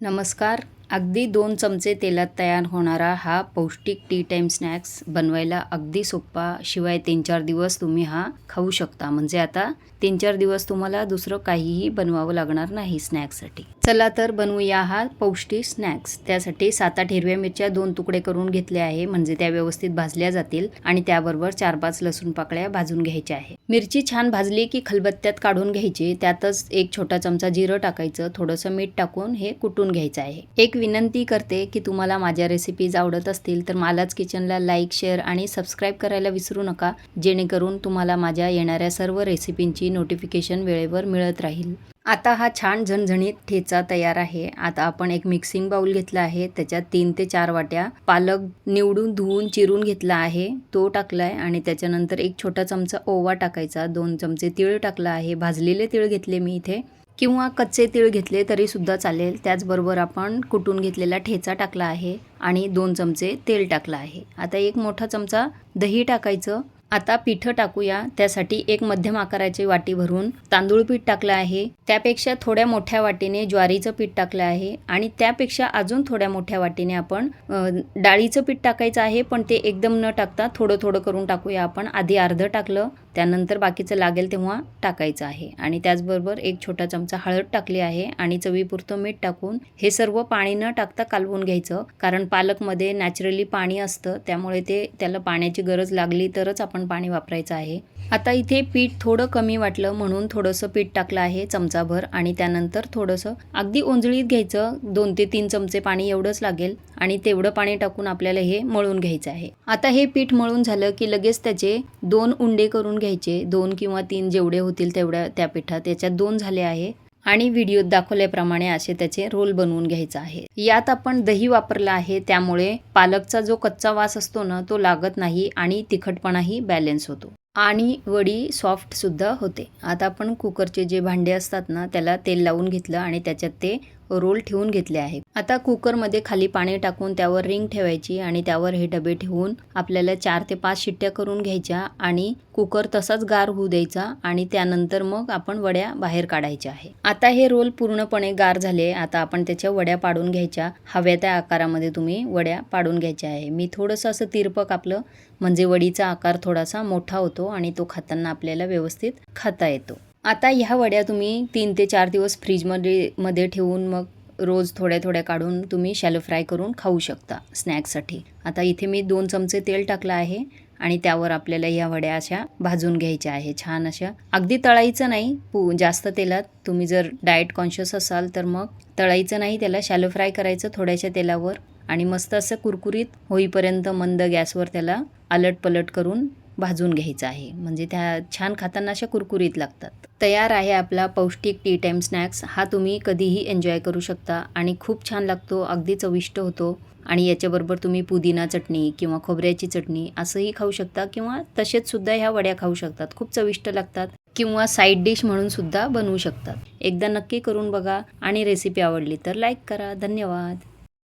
नमस्कार. अगदी दोन चमचे तेलात तयार होणारा हा पौष्टिक टी टाईम स्नॅक्स बनवायला अगदी सोपा शिवाय तीन चार दिवस तुम्ही हा खाऊ शकता. म्हणजे आता तीन चार दिवस तुम्हाला दुसरं काहीही बनवावं लागणार नाही स्नॅक्ससाठी चला तर बनवूया हा पौष्टिक स्नॅक्स त्यासाठी सात आठ हिरव्या मिरच्या दोन तुकडे करून घेतले आहे म्हणजे त्या व्यवस्थित भाजल्या जातील आणि त्याबरोबर चार पाच लसूण पाकळ्या भाजून घ्यायच्या आहे. मिरची छान भाजली की खलबत्त्यात काढून घ्यायची त्यातच एक छोटा चमचा जिरं टाकायचं थोडंसं मीठ टाकून हे कुटून घ्यायचं आहे. एक विनंती करते की तुम्हाला माझ्या रेसिपीज आवडत असतील तर मालाच किचनला लाईक शेअर आणि सबस्क्राईब करायला विसरू नका जेणेकरून तुम्हाला माझ्या येणाऱ्या सर्व रेसिपींची नोटिफिकेशन वेळेवर मिळत राहील. आता हा छान झणझणीत ठेचा तयार आहे. आता आपण एक मिक्सिंग बाउल घेतला आहे. त्याच्यात तीन ते चार वाट्या पालक निवडून धुवून चिरून घेतला आहे. तो टाकलाय आणि त्याच्यानंतर एक छोटा चमचा ओवा टाकायचा. दोन चमचे तीळ टाकला आहे. भाजलेले तीळ घेतले मी इथे. किंवा कच्चे तीळ घेतले तरी सुद्धा चालेल. त्याचबरोबर आपण कुटून घेतलेला ठेचा टाकला आहे आणि दोन चमचे तेल टाकलं आहे. आता एक मोठा चमचा दही टाकायचं. आता पिठं टाकूया. त्यासाठी एक मध्यम आकाराची वाटी भरून तांदूळ पीठ टाकलं आहे. त्यापेक्षा थोड्या मोठ्या वाटीने ज्वारीचं पीठ टाकलं आहे. आणि त्यापेक्षा अजून थोड्या मोठ्या वाटीने आपण डाळीचं पीठ टाकायचं आहे. पण ते एकदम न टाकता थोडं थोडं करून टाकूया आपण. आधी अर्धं टाकलं. त्यानंतर बाकीचं लागेल तेव्हा टाकायचं आहे. आणि त्याचबरोबर एक छोटा चमचा हळद टाकली आहे आणि चवीपुरतं मीठ टाकून हे सर्व पाणी न टाकता कालवून घ्यायचं. कारण पालकमध्ये नॅचरली पाणी असतं त्यामुळे ते त्याला पाण्याची गरज लागली तरच आपण पाणी वापरायचं आहे. आता इथे पीठ थोडं कमी वाटलं म्हणून थोडंसं पीठ टाकलं आहे चमचाभर आणि त्यानंतर थोडंसं अगदी ओंजळीत घ्यायचं. दोन ते तीन चमचे पाणी एवढंच लागेल आणि तेवढं पाणी टाकून आपल्याला हे मळून घ्यायचं आहे. आता हे पीठ मळून झालं की लगेच त्याचे दोन उंडे करून घ्यायचे. दोन किंवा तीन जेवढे होतील तेवढ्या त्या पिठात. याच्यात दोन झाले आहे आणि व्हिडिओत दाखवल्याप्रमाणे असे त्याचे रोल बनवून घ्यायचा आहे. यात आपण दही वापरला आहे त्यामुळे पालकचा जो कच्चा वास असतो ना तो लागत नाही आणि तिखटपणाही बॅलेन्स होतो. आणि वडी सॉफ्टसुद्धा होते. आता आपण कुकरचे जे भांडे असतात ना त्याला तेल लावून घेतलं आणि त्याच्यात ते रोल ठेवून घेतले आहे. आता कुकरमध्ये खाली पाणी टाकून त्यावर रिंग ठेवायची आणि त्यावर हे डबे ठेवून आपल्याला चार ते पाच शिट्ट्या करून घ्यायच्या आणि कुकर तसाच गार होऊ द्यायचा आणि त्यानंतर मग आपण वड्या बाहेर काढायच्या आहे. आता हे रोल पूर्णपणे गार झाले आता आपण त्याच्या वड्या पाडून घ्यायच्या. हव्या त्या आकारामध्ये तुम्ही वड्या पाडून घ्यायच्या आहे. मी थोडंसं असं तिरपं कापलं म्हणजे वडीचा आकार थोडासा मोठा होतो आणि तो खाताना आपल्याला व्यवस्थित खाता येतो. आता ह्या वड्या तुम्ही तीन ते चार दिवस फ्रीजमध्ये मध्ये ठेवून मग रोज थोड्या थोड्या काढून तुम्ही शॅलो फ्राय करून खाऊ शकता स्नॅक्ससाठी आता इथे मी दोन चमचे तेल टाकलं आहे आणि त्यावर आपल्याला ह्या वड्या अशा भाजून घ्यायच्या आहे. छान अशा अगदी तळायचं नाही पू जास्त तेलात. तुम्ही जर डाएट कॉन्शियस असाल तर मग तळायचं नाही त्याला शॅलो फ्राय करायचं थोड्याशा तेलावर. आणि मस्त असं कुरकुरीत होईपर्यंत मंद गॅसवर त्याला अलट पलट करून भाजून घ्यायचं आहे. म्हणजे त्या छान खाताना अशा कुरकुरीत लागतात. तयार आहे आपला पौष्टिक टी टाईम स्नॅक्स हा तुम्ही कधीही एन्जॉय करू शकता आणि खूप छान लागतो अगदी चविष्ट होतो. आणि याच्याबरोबर तुम्ही पुदिना चटणी किंवा खोबऱ्याची चटणी असंही खाऊ शकता किंवा तसेच सुद्धा ह्या वड्या खाऊ शकतात. खूप चविष्ट लागतात किंवा साईड डिश म्हणून सुद्धा बनवू शकतात. एकदा नक्की करून बघा आणि रेसिपी आवडली तर लाईक करा. धन्यवाद.